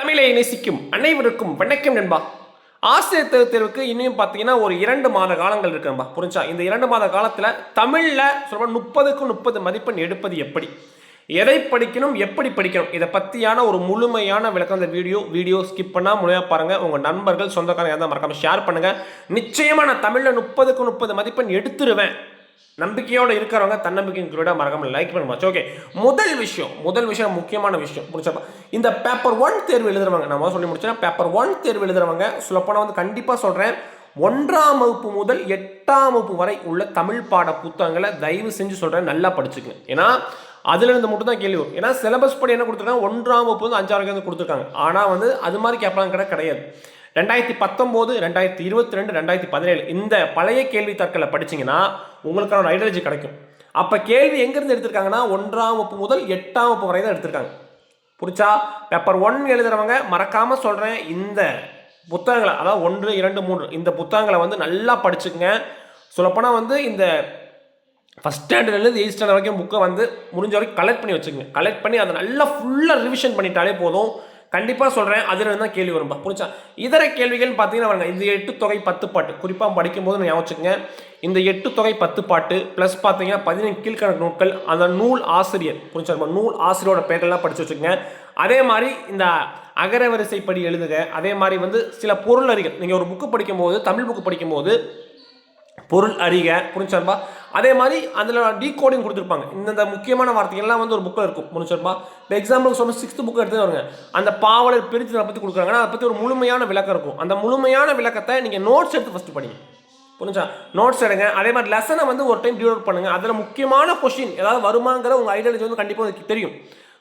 தமிழை நேசிக்கும் அனைவருக்கும் வணக்கம் நண்பா. ஆசிரியர் தேர்வு தேர்வுக்கு இன்னும் பார்த்தீங்கன்னா ஒரு இரண்டு மாத காலங்கள் இருக்கு நண்பா. புரிஞ்சா? இந்த இரண்டு மாத காலத்தில் தமிழில் சொல்ல முப்பதுக்கும் முப்பது மதிப்பெண் எடுப்பது எப்படி? எதை படிக்கணும் எப்படி படிக்கணும்? இதை பற்றியான ஒரு முழுமையான விளக்கம் இந்த வீடியோ வீடியோ ஸ்கிப் பண்ணால் முழுமையாக பாருங்கள் உங்கள் நண்பர்கள் சொந்தக்காரங்க இருந்தால் மறக்காமல் ஷேர் பண்ணுங்கள் நிச்சயமாக நான் தமிழில் முப்பதுக்கு முப்பது மதிப்பெண் எடுத்துருவேன். நம்பிக்கையோடு இருக்கிறவங்க தன்னம்பிக்கையோட மறக்காம லைக் பண்ணுவாச்சு ஓகே முதல் விஷயம் முதல் விஷயம் முக்கியமான விஷயம். புரிச்சப்பா இந்த பேப்பர் ஒன் தேர்வு எழுதுறவங்க நான் சொல்லி முடிச்சேன்னா பேப்பர் ஒன் தேர்வு எழுதுறவங்க சொல்லப்போனால் வந்து கண்டிப்பாக சொல்கிறேன் ஒன்றாம் வகுப்பு முதல் எட்டாம் வகுப்பு வரை உள்ள தமிழ் பாட புத்தகங்களை தயவு செஞ்சு சொல்கிறேன் நல்லா படிச்சுக்கங்க. ஏன்னா அதுலேருந்து மட்டும் தான் கேள்வி வரும். ஏன்னா சிலபஸ் படி என்ன கொடுத்துருக்காங்க? ஒன்றாம் வகுப்பு வந்து அஞ்சாறு வந்து கொடுத்துருக்காங்க. ஆனால் வந்து அது மாதிரி கேட்கலாம் கிடையாது. ரெண்டாயிரத்தி பத்தொம்போது ரெண்டாயிரத்தி இருபத்தி ரெண்டு ரெண்டாயிரத்தி பதினேழு இந்த பழைய கேள்வி தாட்களை படிச்சீங்கன்னா உங்களுக்கான ஒரு ஐடியாலஜி கிடைக்கும். அப்போ கேள்வி எங்கேருந்து எடுத்திருக்காங்கன்னா ஒன்றாம் வகுப்பு முதல் எட்டாம் வகுப்பு வரை தான் எடுத்திருக்காங்க. புரிச்சா பேப்பர் ஒன் எழுதுறவங்க மறக்காமல் சொல்கிறேன் இந்த புத்தகங்களை அதாவது ஒன்று இரண்டு மூன்று இந்த புத்தகங்களை வந்து நல்லா படிச்சுக்கங்க. சொல்லப்போனால் வந்து இந்த ஃபஸ்ட் ஸ்டாண்டர்ட்லேருந்து எயிட் ஸ்டாண்டர்ட் வரைக்கும் புக்கை வந்து முடிஞ்ச வரைக்கும் கலெக்ட் பண்ணி வச்சுக்கோங்க. கலெக்ட் பண்ணி அதை நல்லா ஃபுல்லாக ரிவிஷன் பண்ணிட்டாலே போதும். கண்டிப்பாக சொல்கிறேன் அதில் தான் கேள்வி வரும்பா. புரிச்சா இதர கேள்விகள்னு பார்த்தீங்கன்னா பாருங்க. இந்த எட்டு தொகை பத்து பாட்டு. குறிப்பாக படிக்கும்போது ஞாபகம் வச்சுக்கோங்க இந்த எட்டு தொகை பத்து பாட்டு ப்ளஸ் பார்த்தீங்கன்னா பதினெண்டு கீழ்கணக்கு நூட்கள் அந்த நூல் ஆசிரியர். புரிஞ்சா? நம்ம நூல் ஆசிரியரோட பெயர்கள்லாம் படித்து வச்சுக்கோங்க. அதே மாதிரி இந்த அகர வரிசைப்படி எழுதுக. அதே மாதிரி வந்து சில பொருள் அறிகள் நீங்கள் ஒரு புக்கு படிக்கும்போது தமிழ் புக்கு படிக்கும்போது பொருள் அறிக புரிஞ்சான்பா அதே மாதிரி அதில் டீகோடிங் கொடுத்துருப்பாங்க. இந்தந்த முக்கியமான வார்த்தைகள்லாம் வந்து ஒரு புக்கில் இருக்கும். புரிஞ்சான்பா இப்போ எக்ஸாம்பிள் சொன்ன சிக்ஸ்த் புக் எடுத்து வருங்க. அந்த பாவலர் பிரித்து பற்றி கொடுக்குறாங்கன்னா அதை பற்றி ஒரு முழுமையான விளக்கம் இருக்கும். அந்த முழுமையான விளக்கத்தை நீங்கள் நோட்ஸ் எடுத்து ஃபஸ்ட்டு படிங்க. புரிஞ்சா நோட்ஸ் எடுங்க. அதே மாதிரி லெசனை வந்து ஒரு டைம் டியூட் பண்ணுங்கள் அதில் முக்கியமான கொஷின் ஏதாவது வருமாங்கிற உங்கள் ஐடியாலஜி வந்து கண்டிப்பாக தெரியும்.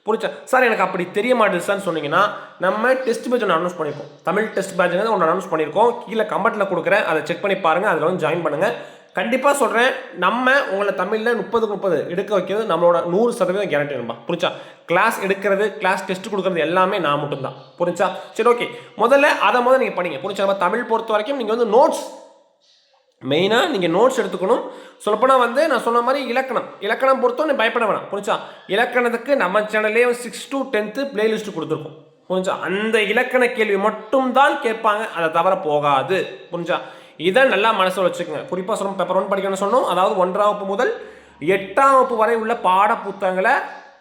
புரிச்சா சார் எனக்கு அப்படி தெரிய மாட்டேது சார்னு சொன்னீங்கன்னா நம்ம டெஸ்ட் பேட்ச் ஒன்று அனௌன்ஸ் பண்ணியிருக்கோம் தமிழ் டெஸ்ட் பேட்ச் ஒன்று அனௌன்ஸ் பண்ணியிருக்கோம் கீழே கமெண்ட்டில் கொடுக்குறேன். அதை செக் பண்ணி பாருங்கள் அதில் வந்து ஜாயின் பண்ணுங்கள் கண்டிப்பாக சொல்கிறேன் நம்ம உங்களை தமிழில் முப்பதுக்கு முப்பது எடுக்க வைக்கிறது நம்மளோட நூறு சதவீதம் கேரண்டி நம்ப புரிச்சா கிளாஸ் எடுக்கிறது கிளாஸ் டெஸ்ட் கொடுக்குறது எல்லாமே நான் மட்டும்தான். புரிஞ்சா? சரி ஓகே முதல்ல அதை முதல்ல நீங்கள் பண்ணிங்க புரிஞ்சா? நம்ம தமிழ் பொறுத்த வரைக்கும் நீங்கள் வந்து நோட்ஸ் மெயினாக நீங்கள் நோட்ஸ் எடுத்துக்கணும். சொல்லப்போனால் வந்து நான் சொன்ன மாதிரி இலக்கணம். இலக்கணம் பொறுத்தவரை நீ பயப்பட வேணாம். புரிஞ்சா? இலக்கணத்துக்கு நம்ம சேனல்லே சிக்ஸ் டு டென்த்து பிளேலிஸ்ட் கொடுத்துருக்கோம். புரிஞ்சா? அந்த இலக்கண கேள்வி மட்டும் தான் கேட்பாங்க. அதை தவிர போகாது. புரிஞ்சா? இதை நல்லா மனசில் வச்சுக்கோங்க. குறிப்பாக சொல்லணும் பேப்பர் ஒன் படிக்கணும்னு சொன்னோம். அதாவது ஒன்றாம் வகுப்பு முதல் எட்டாம் வகுப்பு வரை உள்ள பாட புத்தகங்களை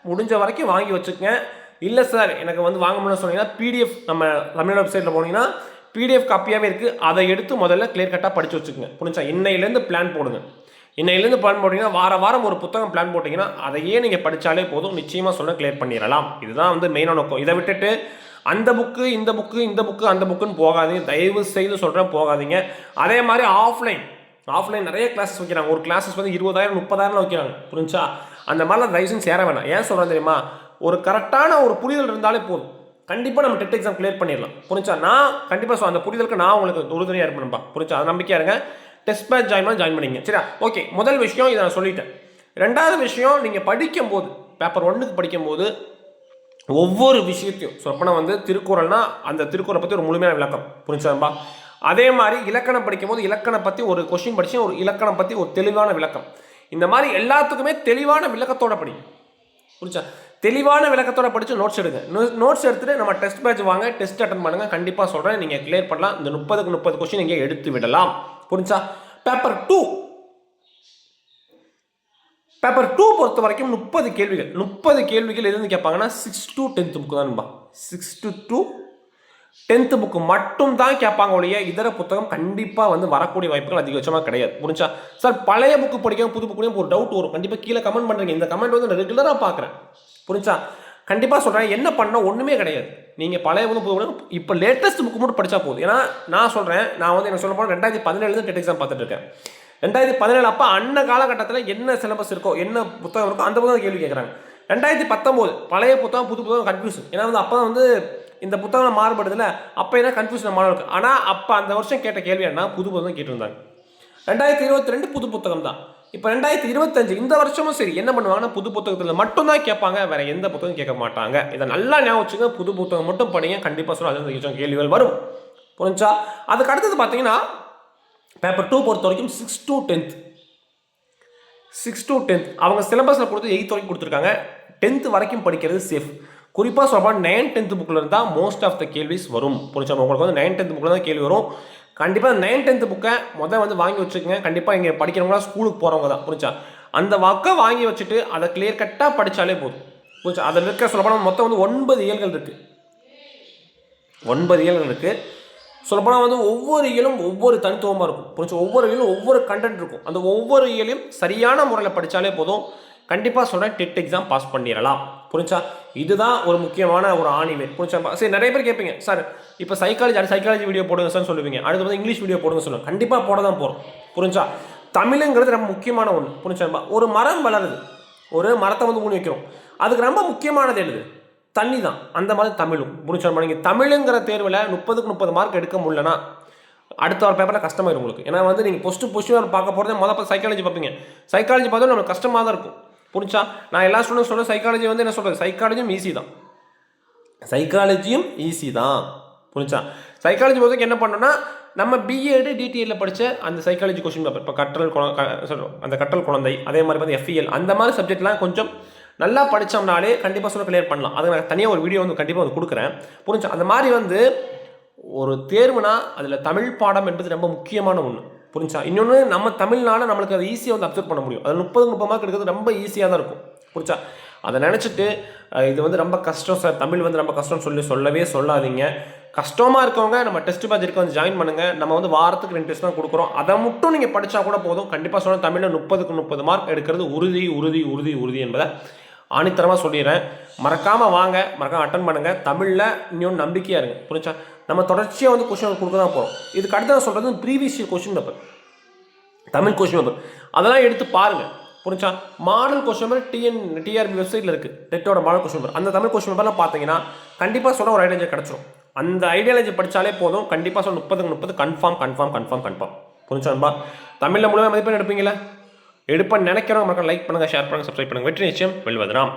முடிஞ்ச வரைக்கும் வாங்கி வச்சுக்கோங்க. இல்லை சார் எனக்கு வந்து வாங்க முடியும்னு சொன்னீங்கன்னா பிடிஎஃப் நம்ம தமிழ் வெப்சைட்டில் போனீங்கன்னா பிடிஎஃப் காப்பியாகவே இருக்குது அதை எடுத்து முதல்ல கிளியர் கட்டாக படித்து வச்சுக்கோங்க. புரிஞ்சா? இன்னையிலேருந்து பிளான் போடுங்க. இன்னையிலேருந்து பிளான் போட்டிங்கன்னா வார வாரம் ஒரு புத்தகம் பிளான் போட்டிங்கன்னா அதையே நீங்கள் படித்தாலே போதும். நிச்சயமாக சொல்ல கிளியர் பண்ணிடலாம். இதுதான் வந்து மெயினான நோக்கம். இதை விட்டுட்டு அந்த புக்கு இந்த புக்கு இந்த புக்கு அந்த புக்குன்னு போகாதீங்க. தயவு செய்து சொல்கிறேன் போகாதீங்க. அதே மாதிரி ஆஃப்லைன் ஆஃப்லைன் நிறைய கிளாஸஸ் வைக்கிறாங்க. ஒரு கிளாஸஸ் வந்து இருபதாயிரம் முப்பதாயிரம் வைக்கிறாங்க. புரிஞ்சா? அந்த மாதிரிலாம் தயவு சேர வேணாம். ஏன் சொல்கிறேன் தெரியுமா? ஒரு கரெக்டான ஒரு புரிதல் இருந்தாலே போதும். கண்டிப்பாக நம்ம டெட் எக்ஸாம் கிளியர் பண்ணிடலாம். புரிஞ்சா? நான் கண்டிப்பாக அந்த புரிதலுக்கு நான் உங்களுக்கு உறுதுணையாக இருப்பேன்ப்பா புரிஞ்சா? அது நம்பிக்கையாக இருங்க. டெஸ்ட் பேட்ச் ஜாயின் பண்ணி ஜாயின் பண்ணிங்க சரியா? ஓகே முதல் விஷயம் இதை நான் சொல்லிட்டேன். ரெண்டாவது விஷயம் நீங்கள் படிக்கும்போது பேப்பர் ஒன்றுக்கு படிக்கும்போது ஒவ்வொரு விஷயத்தையும் சொப்பனை வந்து திருக்குறள்னா அந்த திருக்குறளை பற்றி ஒரு முழுமையான விளக்கம். புரிஞ்சாம்பா அதே மாதிரி இலக்கணம் படிக்கும்போது இலக்கணம் பற்றி ஒரு கொஷின் படித்து ஒரு இலக்கணம் பற்றி ஒரு தெளிவான விளக்கம். இந்த மாதிரி எல்லாத்துக்குமே தெளிவான விளக்கத்தோட படி புரிஞ்சா? தெளிவான விளக்கத்தோட படித்து நோட்ஸ் எடுங்க. நோட்ஸ் எடுத்துட்டு நம்ம டெஸ்ட் பேட்ச் வாங்க டெஸ்ட் அட்டன் பண்ணுங்கள் கண்டிப்பாக சொல்கிறேன் நீங்கள் கிளியர் பண்ணலாம். இந்த முப்பதுக்கு முப்பது கொஸ்டின் நீங்கள் எடுத்து விடலாம். புரிஞ்சா? பேப்பர் டூ பேப்பர் டூ பொறுத்த வரைக்கும் முப்பது கேள்விகள். முப்பது கேள்விகள் எதுன்னு கேட்பாங்கன்னா சிக்ஸ் டு டென்த் புக்கு தான்பா six to to tenth book மட்டும் தான் கேட்பாங்க ஒழிய இதர புத்தகம் கண்டிப்பாக வந்து வரக்கூடிய வாய்ப்புகள் அதிகபட்சமாக கிடையாது. புரிஞ்சா? சார் பழைய புக்கு படிக்க புது புக்கு ஒரு டவுட் வரும். கண்டிப்பாக கீழே கமெண்ட் பண்ணுறீங்க இந்த கமெண்ட் வந்து நான் ரெகுலராக பார்க்குறேன். புரிஞ்சா? கண்டிப்பாக சொல்கிறேன் என்ன பண்ண ஒன்றுமே கிடையாது. நீங்கள் பழைய புது புது இப்போ லேட்டஸ்ட் புக்கு மட்டும் படித்தா போதும். ஏன்னா நான் சொல்கிறேன் நான் வந்து என்ன சொல்ல போனால் ரெண்டாயிரத்தி பதினேழுலேருந்து டெட் எக்ஸாம் பார்த்துட்டு இருக்கேன். ரெண்டாயிரத்தி பதினேழு அப்போ அன்ன காலகட்டத்தில் என்ன சிலபஸ் இருக்கோ என்ன புத்தகம் இருக்கோ அந்த புத்தகம் கேள்வி கேட்குறாங்க. ரெண்டாயிரத்தி பத்தொம்போது பழைய புத்தகம் புது புத்தகம் கன்ஃபியூஷன் ஏன்னா வந்து அப்போ வந்து இந்த புத்தகம் மாறுபடுதுல அப்போ என்ன கன்ஃபியூஷன் மாணவருக்கு ஆனால் அப்போ அந்த வருஷம் கேட்ட கேள்வி என்ன புது புத்தகம் கேட்டிருந்தாங்க. ரெண்டாயிரத்தி இருபத்தி ரெண்டு புது புத்தகம் தான். இப்போ ரெண்டாயிரத்தி இருபத்தஞ்சு இந்த வருஷமும் சரி என்ன பண்ணுவாங்கன்னா புது புத்தகத்தில் மட்டும்தான் கேட்பாங்க வேற எந்த புத்தகம் கேட்க மாட்டாங்க. இதை நல்லா ஞாபகம் வச்சுங்க புது புத்தகம் மட்டும் படிங்க கண்டிப்பாக சொல்ல அது கேள்விகள் வரும். புரிஞ்சா? அதுக்கு அடுத்தது பார்த்தீங்கன்னா பேப்பர் டூ பொறுத்த வரைக்கும் six to tenth six to tenth அவங்க சிலபஸில் கொடுத்து எயித் வரைக்கும் கொடுத்துருக்காங்க. டென்த் வரைக்கும் படிக்கிறது சேஃப் குறிப்பாக சொல்லப்போனால் நைன் டென்த் புக்கில் இருந்தால் மோஸ்ட் ஆஃப் த கேள்விஸ் வரும். புரிஞ்சா உங்களுக்கு வந்து நைன் டென்த் புக்கில் தான் கேள்வி வரும். கண்டிப்பாக நைன் டென்த் புக்கை முதல் வந்து வாங்கி வச்சுக்கோங்க. கண்டிப்பாக இங்கே படிக்கிறவங்களா ஸ்கூலுக்கு போகிறவங்க தான். புரிஞ்சா அந்த வாக்கை வாங்கி வச்சுட்டு அதை கிளியர் கட்டாக படித்தாலே போதும். புரிஞ்சா அதில் இருக்க சொல்லப்போனால் மொத்தம் வந்து ஒன்பது இயல்கள் இருக்குது ஒன்பது இயல்கள் இருக்குது சொல்லப்போனால் வந்து ஒவ்வொரு இயலும் ஒவ்வொரு தனித்துவமாக இருக்கும். புரிஞ்சு ஒவ்வொரு இயலும் ஒவ்வொரு கண்டென்ட் இருக்கும். அந்த ஒவ்வொரு இயலையும் சரியான முறையில் படித்தாலே போதும். கண்டிப்பாக சொல்கிறேன் டெட் எக்ஸாம் பாஸ் பண்ணிடலாம். புரிஞ்சா? இதுதான் ஒரு முக்கியமான ஒரு ஆணிவே. புரிஞ்சா? சரி நிறைய பேர் கேட்பீங்க சார் இப்போ சைக்காலஜி அடுத்து சைக்காலஜி வீடியோ போடுங்க சார் சொல்லுவீங்க. அடுத்து வந்து இங்கிலீஷ் வீடியோ போடுங்க சொல்லுங்க. கண்டிப்பாக போட தான் போகிறோம் புரிஞ்சா? தமிழுங்கிறது ரொம்ப முக்கியமான ஒன்று புரிஞ்சா? ஒரு மரம் வளருது. ஒரு மரத்தை வந்து ஊனி வைக்கிறோம். அதுக்கு ரொம்ப முக்கியமானது என்னது? தண்ணி தான். அந்த மாதிரி தமிழும். புரிஞ்சா? நீங்கள் தமிழுங்கிற தேர்வில் முப்பதுக்கு முப்பது மார்க் எடுக்க முடியலனா அடுத்த ஒரு பேப்பரில் கஷ்டமாயிடும் உங்களுக்கு. ஏன்னா வந்து நீங்கள் ஃபஸ்ட்டு பொஸ்ட்டு பார்க்க போகிறதே மொதல் சைக்காலஜி பார்ப்பீங்க. சைக்காலஜி பார்த்தா நம்மளுக்கு கஷ்டமாக தான் இருக்கும். புரிஞ்சா? நான் எல்லா ஸ்டூடெண்ட்ஸ் சொல்கிறேன் சைக்காலஜி வந்து என்ன சொல்கிறது சைக்காலஜியும் ஈஸி தான். சைக்காலஜியும் ஈஸி தான். புரிஞ்சா? சைக்காலஜி பொறுத்தவரைக்கும் என்ன பண்ணோம்னா நம்ம பிஎட் டிடிஎல்ல படித்த அந்த சைக்காலஜி கொஸ்டின் பேப்பர் இப்போ கற்றல் குழ- அந்த கற்றல் குழந்தை அதே மாதிரி வந்து எஃப்இஎல் அந்த மாதிரி சப்ஜெக்ட்லாம் கொஞ்சம் நல்லா படித்தோம்னாலே கண்டிப்பாக சொல்ல கிளியர் பண்ணலாம். அதுக்கு நான் தனியாக ஒரு வீடியோ வந்து கண்டிப்பாக வந்து கொடுக்குறேன். புரிஞ்சா? அந்த மாதிரி வந்து ஒரு தேர்வுனா அதில் தமிழ் பாடம் என்பது ரொம்ப முக்கியமான ஒன்று புரிஞ்சா இன்னொன்று நம்ம தமிழ்னால நம்மளுக்கு அதை ஈஸியாக வந்து அப்சர்வ் பண்ண முடியும். அது முப்பது முப்பது மார்க் எடுக்கிறது ரொம்ப ஈஸியாக தான் இருக்கும். புரிஞ்சா அதை நினச்சிட்டு இது வந்து ரொம்ப கஷ்டம் சார். தமிழ் வந்து ரொம்ப கஷ்டம்னு சொல்லி சொல்லவே சொல்லாதீங்க. கஷ்டமாக இருக்கவங்க நம்ம டெஸ்ட் பேஜருக்கு வந்து ஜாயின் பண்ணுங்கள் நம்ம வந்து வாரத்துக்கு ரெண்டு டெஸ்ட் தான் கொடுக்குறோம். அதை மட்டும் நீங்கள் படித்தா கூட போதும். கண்டிப்பாக சொன்னால் தமிழில் முப்பதுக்கு முப்பது மார்க் எடுக்கிறது உறுதி உறுதி உறுதி உறுதி என்பதை ஆணித்தரமாக சொல்லிடுறேன். மறக்காமல் வாங்க மறக்காமல் அட்டன் பண்ணுங்கள் தமிழில் இன்னொன்று நம்பிக்கையாக இருங்க. புரிஞ்சா? நம்ம தொடர்ச்சியாக வந்து கொஸ்டின் கொடுக்க தான் போகிறோம் இதுக்கு அடுத்து நான் சொல்கிறது previous year question paper Tamil question paper அதெல்லாம் எடுத்து பாருங்கள் புரிஞ்சா? Model question paper TN TRB வெப்சைட்டில் இருக்குது டெட்டோட மாடல் கொஸ்டின் பேப்பர் அந்த தமிழ் கொஸ்டின் பேப்பர்லாம் பார்த்தீங்கன்னா கண்டிப்பாக சொல்ல ஒரு ஐடியாலஜி கிடச்சிரும். அந்த ஐடியாலஜி படித்தாலே போதும். கண்டிப்பாக சொல்ல முப்பதுக்கு முப்பது கன்ஃபார்ம் கன்ஃபார்ம் கன்ஃபார்ம் கன்ஃபார்ம் புரிஞ்சான்பா தமிழில் முழுமையாக மதிப்பெண் எடுப்பீங்களா எடுப்பேன்னு நினைக்கிறோம். மக்கள் லைக் பண்ணுங்கள் ஷேர் பண்ணுங்கள் சப்ஸ்கிரைப் பண்ணுங்கள் வெற்றி நிச்சயம் வெல்வதுராம்